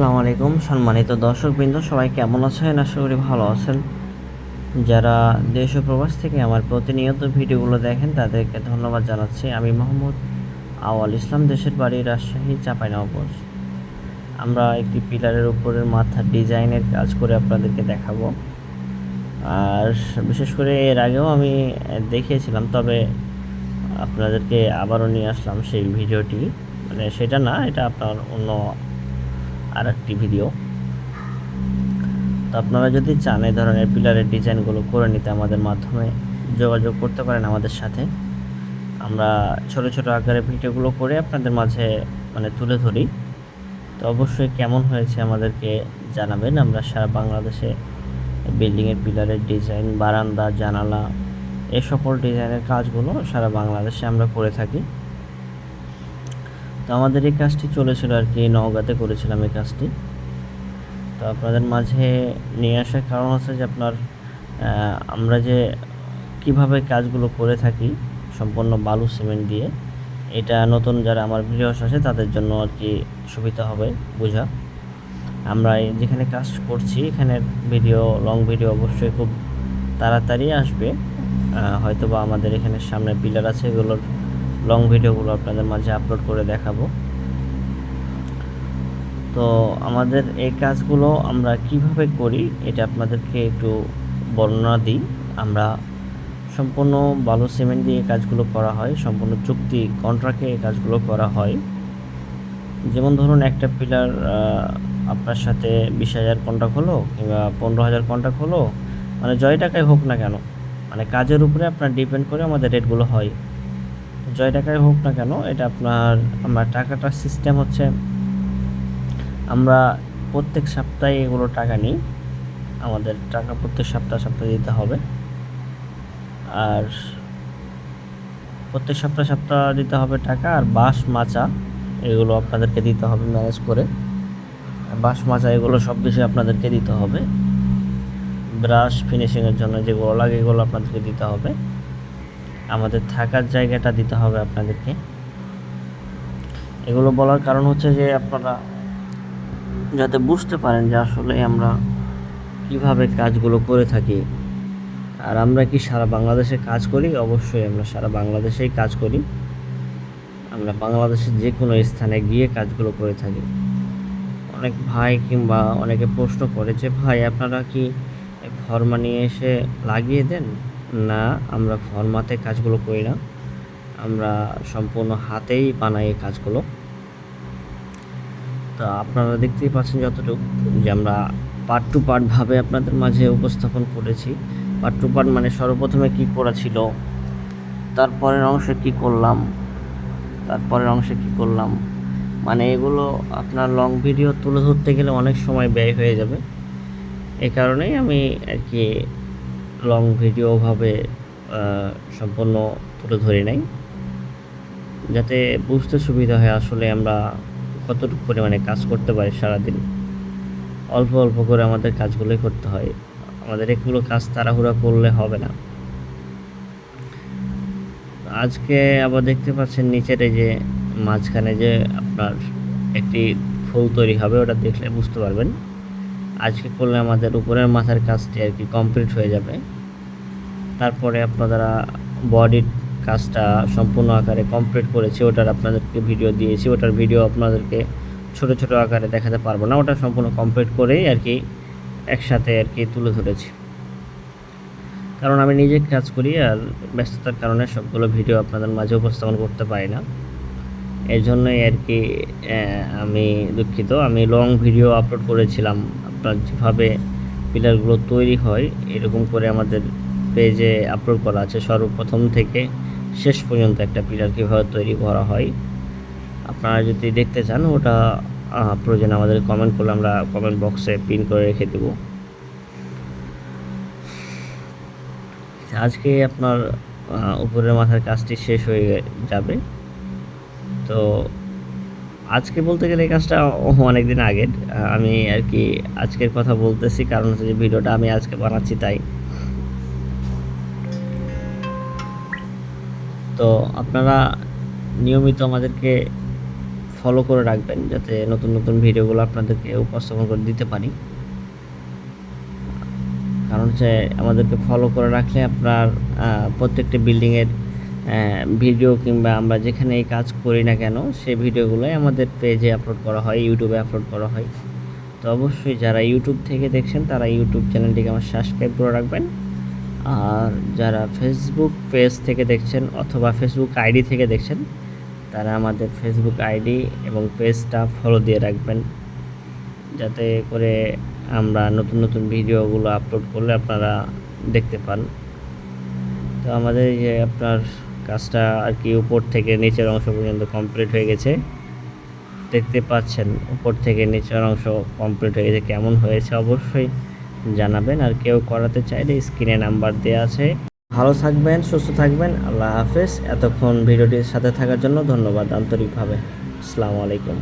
আসসালামু আলাইকুম। সম্মানিত দর্শকবৃন্দ, সবাই কেমন আছেন? আশা করি ভালো আছেন। যারা দেশ ও প্রবাস থেকে আমার প্রতিনিয়ত ভিডিওগুলো দেখেন, তাদেরকে ধন্যবাদ জানাচ্ছি। আমি মোহাম্মদ আওয়াল ইসলাম, দেশের বাড়ি রাজশাহী, চাঁপাইনবাবগঞ্জ। আমরা একটি পিলারের উপরের মাথার ডিজাইনের কাজ করে আপনাদেরকে দেখাবো। আর বিশেষ করে এর আগেও আমি দেখিয়েছিলাম, তবে আপনাদেরকে আবারও নিয়ে আসলাম সেই ভিডিওটি। মানে সেটা না, এটা আপনার অন্য আর একটি ভিডিও তো আপনারা যদি চান এই ধরনের পিলারের ডিজাইনগুলো করে নিতে আমাদের মাধ্যমে যোগাযোগ করতে পারেন আমাদের সাথে। আমরা ছোট ছোট আকারে ভিডিওগুলো করে আপনাদের মাঝে মানে তুলে ধরি। তো অবশ্যই কেমন হয়েছে আমাদেরকে জানাবেন। আমরা সারা বাংলাদেশে বিল্ডিংয়ের পিলারের ডিজাইন বারান্দা, জানালা এই সকল ডিজাইনের কাজগুলো সারা বাংলাদেশে আমরা করে থাকি। তো আমাদের এই কাজটি চলেছিল আর কি, নওগাঁতে করেছিলাম এই কাজটি। তো আপনাদের মাঝে নিয়ে আসার কারণ হচ্ছে যে আপনার আমরা যে কীভাবে কাজগুলো করে থাকি, সম্পূর্ণ বালু সিমেন্ট দিয়ে, এটা নতুন যারা আমার ভিডিওস আছে, তাদের জন্য আর কি সুবিধা হবে, বোঝা। আমরা যেখানে কাজ করছি, এখানে ভিডিও, লং ভিডিও অবশ্যই খুব তাড়াতাড়ি আসবে। হয়তো বা আমাদের এখানে সামনে পিলার আছে, এগুলোর লং ভিডিওগুলো আপনাদের মাঝে আপলোড করে দেখাবো। তো আমাদের এই কাজগুলো আমরা কীভাবে করি, এটা আপনাদেরকে একটু বর্ণনা দিই। আমরা সম্পূর্ণ বালু সিমেন্ট দিয়ে কাজগুলো করা হয়, সম্পূর্ণ চুক্তি কন্ট্রাক্টে এই কাজগুলো করা হয়। যেমন ধরুন, একটা পিলার আপনার সাথে বিশ হাজার কন্ট্রাক্ট হলো কিংবা পনেরো হাজার কন্ট্রাক্ট হলো মানে জয় টাকায় হোক না কেন মানে কাজের উপরে আপনার ডিপেন্ড করে আমাদের রেটগুলো হয়। জয় টাকায় হোক না কেন, এটা আপনার, আমার টাকাটার সিস্টেম হচ্ছে, আমরা প্রত্যেক সপ্তাহে এগুলো টাকা নিই, আমাদের টাকা প্রত্যেক সপ্তাহ সপ্তাহে দিতে হবে, আর প্রত্যেক সপ্তাহ সপ্তাহ দিতে হবে টাকা, আর বাঁশ মাচা এগুলো আপনাদেরকে দিতে হবে ম্যানেজ করে বাঁশ মাচা এগুলো সব কিছু আপনাদেরকে দিতে হবে, ব্রাশ ফিনিশিংয়ের জন্য যেগুলো লাগে এগুলো আপনাদেরকে দিতে হবে আমাদের থাকার জায়গাটা দিতে হবে আপনাদেরকে। এগুলো বলার কারণ হচ্ছে যে আপনারা যাতে বুঝতে পারেন যে আসলে আমরা কীভাবে কাজগুলো করে থাকি। আর আমরা কি সারা বাংলাদেশে কাজ করি? অবশ্যই আমরা সারা বাংলাদেশেই কাজ করি। আমরা বাংলাদেশের যে কোনো স্থানে গিয়ে কাজগুলো করে থাকি। অনেক ভাই কিংবা অনেকে প্রশ্ন করে যে, ভাই, আপনারা কি ফর্মা নিয়ে এসে লাগিয়ে দেন? না, আমরা ফর্মাতে কাজগুলো করি না। আমরা সম্পূর্ণ হাতেই বানাই এই কাজগুলো। তা আপনারা দেখতেই পাচ্ছেন যতটুকু যে আমরা পার্ট টু পার্টভাবে আপনাদের মাঝে উপস্থাপন করেছি। পার্ট টু পার্ট মানে সর্বপ্রথমে কী করা ছিল, তারপরের অংশে কি করলাম, তারপরের অংশে কি করলাম মানে এগুলো আপনার লং ভিডিও তুলে ধরতে গেলে অনেক সময় ব্যয় হয়ে যাবে। এই কারণেই আমি আর কি লং ভিডিওভাবে সম্পূর্ণ তুলে ধরি নাই। যাতে বুঝতে সুবিধা হয় আসলে আমরা কতটুকু পরিমাণে কাজ করতে পারি সারাদিন। অল্প অল্প করে আমাদের কাজগুলোই করতে হয়। আমাদের এগুলো কাজ তাড়াহুড়া করলে হবে না। আজকে আবার দেখতে পাচ্ছেন নিচের যে, মাঝখানে যে আপনার একটি ফুল তৈরি হবে, ওটা দেখলে বুঝতে পারবেন। আজকে করলে আমাদের উপরের মাথার কাজটি আর কি কমপ্লিট হয়ে যাবে। তারপরে আপনারা বডির কাজটা সম্পূর্ণ আকারে কমপ্লিট করেছি, ওটার আপনাদেরকে ভিডিও দিয়েছি, ওটার ভিডিও আপনাদেরকে ছোট ছোট আকারে দেখাতে পারব না, ওটা সম্পূর্ণ কমপ্লিট করেই আর কি একসাথে আর কি তুলে ধরেছি। কারণ আমি নিজে কাজ করি আর ব্যস্ততার কারণে সবগুলো ভিডিও আপনাদের মাঝে উপস্থাপন করতে পারি না। এই জন্যই আর কি আমি দুঃখিত। আমি লং ভিডিও আপলোড করেছিলাম আপনার যেভাবে পিলারগুলো তৈরি হয়, এরকম করে আমাদের পেজে আপলোড করা আছে। সর্বপ্রথম থেকে শেষ পর্যন্ত একটা পিলার কীভাবে তৈরি করা হয়। আপনারা যদি দেখতে চান, ওটা প্রয়োজন আমাদের কমেন্ট করলে আমরা কমেন্ট বক্সে পিন করে রেখে দেবো। আজকে আপনার উপরের মাথার কাজটি শেষ হয়ে যাবে। তো আজকে বলতে গেলে এই কাজটা অনেক দিন আগের আমি আর কি আজকের কথা বলতেছি, কারণ হচ্ছে যে ভিডিওটা আমি আজকে বানাচ্ছি তাই। তো আপনারা নিয়মিত আমাদেরকে ফলো করে রাখবেন, যাতে নতুন নতুন ভিডিওগুলো আপনাদেরকে উপস্থাপন করে দিতে পারি। কারণ হচ্ছে আমাদেরকে ফলো করে রাখলে আপনার প্রত্যেকটি বিল্ডিংয়ের ভিডিও কিংবা আমরা যেখানে এই কাজ করি না কেন, সেই ভিডিওগুলোই আমাদের পেজে আপলোড করা হয় ইউটিউবে আপলোড করা হয়। তো অবশ্যই যারা ইউটিউব থেকে দেখছেন, তারা ইউটিউব চ্যানেলটিকে আমার সাবস্ক্রাইব করে রাখবেন। আর যারা ফেসবুক পেজ থেকে দেখছেন অথবা ফেসবুক আইডি থেকে দেখছেন, তারা আমাদের ফেসবুক আইডি এবং পেজটা ফলো দিয়ে রাখবেন। যাতে করে আমরা নতুন নতুন ভিডিওগুলো আপলোড করলে আপনারা দেখতে পান। তো আমাদের যে আপনার কাজটা আর কি উপর থেকে নিচের অংশ পর্যন্ত কমপ্লিট হয়ে গেছে। দেখতে পাচ্ছেন, উপর থেকে নিচের অংশ কমপ্লিট হয়ে গেছে। কেমন হয়েছে অবশ্যই জানাবেন আর কেউ করাতে চাইলে স্ক্রিনে নাম্বার দেওয়া আছে। ভালো থাকবেন, সুস্থ থাকবেন, আল্লাহ হাফেজ। এতক্ষণ ভিডিওটির সাথে থাকার জন্য ধন্যবাদ আন্তরিকভাবে। আসসালামু আলাইকুম।